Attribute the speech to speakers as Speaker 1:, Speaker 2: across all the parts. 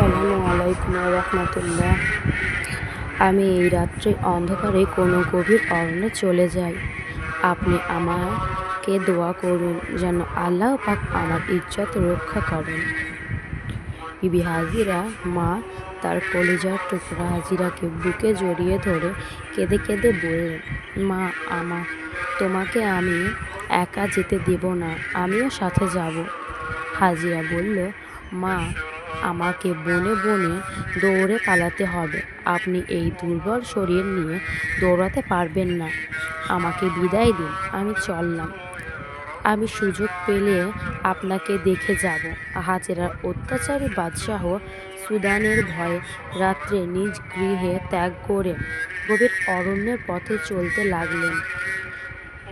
Speaker 1: আসসালামু আলাইকুম রহমতুল্লাহ। আমি এই রাত্রে অন্ধকারে কোনো গভীর অরণ্যে চলে যাই। আপনি আমাকে দোয়া করুন যেন আল্লাহ পাক আমার ইজ্জত রক্ষা করেন। বিবি হাজিরা মা তার কলিজার টুকরা হাজিরাকে বুকে জড়িয়ে ধরে কেঁদে কেঁদে বললেন, মা, আমা, তোমাকে আমি একা যেতে দেব না, আমিও সাথে যাব। হাজিরা বলল, মা আমাকে বনে বনে দৌড়ে পালাতে হবে। আপনি এই দুর্বল শরীর নিয়ে দৌড়াতে পারবেন না। আমাকে বিদায় দিন। আমি চললাম। আমি সুযোগ পেলে আপনাকে দেখে যাব। হাজেরার অত্যাচারী বাদশাহ সুদানের ভয়ে রাত্রে নিজ গৃহে ত্যাগ করে গভীর অরণ্যের পথে চলতে লাগলেন।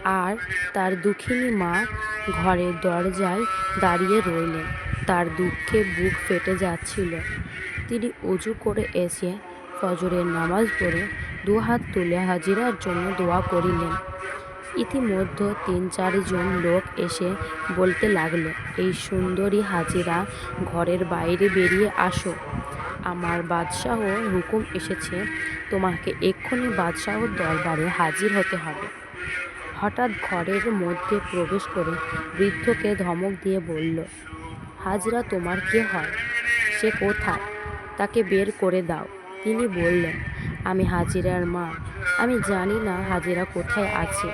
Speaker 1: আর তার দুঃখিনী মা ঘরের দরজায় দাঁড়িয়ে রইলেন। তার দুঃখে বুক ফেটে যাচ্ছিল। তিনি অজু করে এসে ফজরের নামাজ পড়ে দুহাত তুলে হাজিরার জন্য দোয়া করিলেন। ইতিমধ্যে তিন চারজন লোক এসে বলতে লাগল, এই সুন্দরী হাজিরা ঘরের বাইরে বেরিয়ে আসো। আমার বাদশাহ হুকুম এসেছে, তোমাকে এক্ষুনি বাদশাহর দরবারে হাজির হতে হবে। হঠাৎ ঘরের মধ্যে প্রবেশ করে বৃদ্ধকে ধমক দিয়ে বলল হাজরা তোমার কে হয়? সে কোথায়? তাকে বের করে দাও। তিনি বললেন, আমি হাজিরার মা। আমি জানি না হাজিরা কোথায় আছে।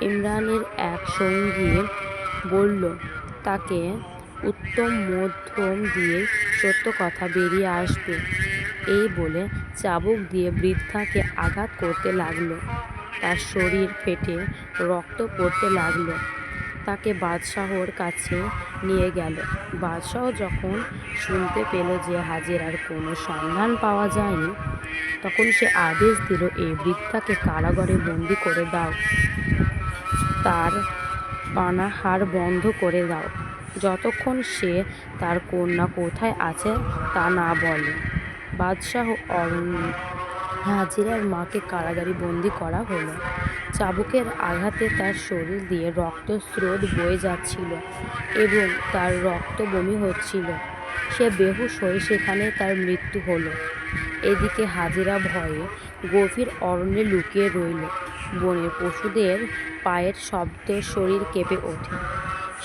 Speaker 1: ইমরানের এক সঙ্গী বলল, তাকে উত্তম মধ্যম দিয়ে সত্য কথা বেরিয়ে আসবে। এই বলে চাবুক দিয়ে বৃদ্ধাকে আঘাত করতে লাগল। তার শরীর ফেটে রক্ত পড়তে লাগল। তাকে বাদশাহর কাছে নিয়ে গেল। বাদশাহ যখন শুনতে পেল যে হাজেরার কোনো সন্ধান পাওয়া যায়নি, তখন সে আদেশ দিল এই বৃদ্ধাকে কারাগারে বন্দি করে দাও। তার পানাহার বন্ধ করে দাও। যতক্ষণ সে তার কন্যা কোথায় আছে তা না বলে। বাদশাহ অরণ্য হাজিরার মাকে কারাগারে বন্দি করা হলো। চাবুকের আঘাতে তার শরীর দিয়ে রক্ত স্রোত বয়ে যাচ্ছিল এবং তার রক্ত বমি হচ্ছিল। সে বেহুশ হয়ে সেখানে তার মৃত্যু হলো। এদিকে হাজিরা ভয়ে গভীর অরণ্যে লুকিয়ে রইল। বনের পশুদের পায়ের শব্দে শরীর কেঁপে ওঠে।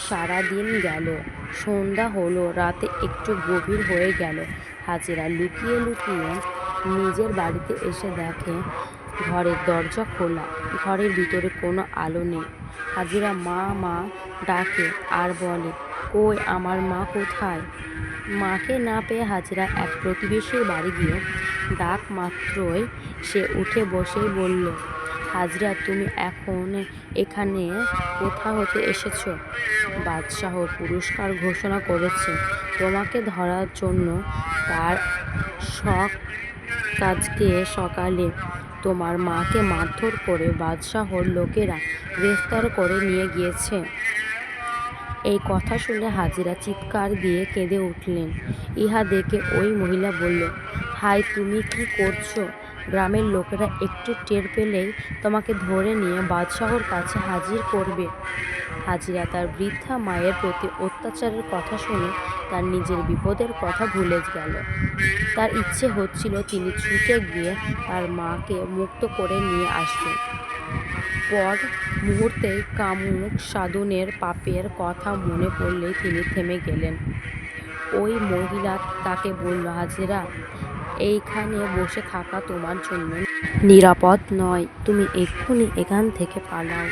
Speaker 1: সারা দিন গেল, সন্ধ্যা হলো, রাতে একটু গভীর হয়ে গেল। হাজিরা লুকিয়ে লুকিয়ে নিজের বাড়িতে এসে দেখে, ঘরের দরজা খোলা, ঘরের ভিতরে কোনো আলো নেই। হাজিরা মা মা ডাকে, আর বলে, কই, আমার মা কোথায়? মাকে না পেয়ে হাজিরা এক প্রতিবেশীর বাড়ি গিয়ে ডাক মাত্রই সে উঠে বসেই বলল, হাজরা, তুমি এখন এখানে কোথা হতে এসেছ? বাদশাহ পুরস্কার ঘোষণা করেছে, তোমাকে ধরার জন্য তার শখ কাজকে সকালে তোমার মাকে মারধর করে বাদশাহর লোকেরা গ্রেফতার করে নিয়ে গিয়েছে। এই কথা শুনে হাজিরা চিৎকার দিয়ে কেঁদে উঠলেন। ইহা দেখে ওই মহিলা বলল হাই তুমি কি করছ? গ্রামের লোকেরা একটু টের পেলেই তোমাকে ধরে নিয়ে বাদশাহর কাছে হাজির করবে। হাজিরা তার বৃদ্ধা মায়ের প্রতি অত্যাচারের কথা শুনে তার নিজের বিপদের কথা ভুলে গেল। তার ইচ্ছে হচ্ছিল তিনি ছুটে গিয়ে তার মাকে মুক্ত করে নিয়ে আসবে পর মুহূর্তে কামুক সাধনের পাপের কথা মনে পড়লে তিনি থেমে গেলেন। ওই মহিলা তাকে বলল, হাজেরা, এইখানে বসে থাকা তোমার জন্য নিরাপদ নয়। তুমি এক্ষুনি এখান থেকে পালাও।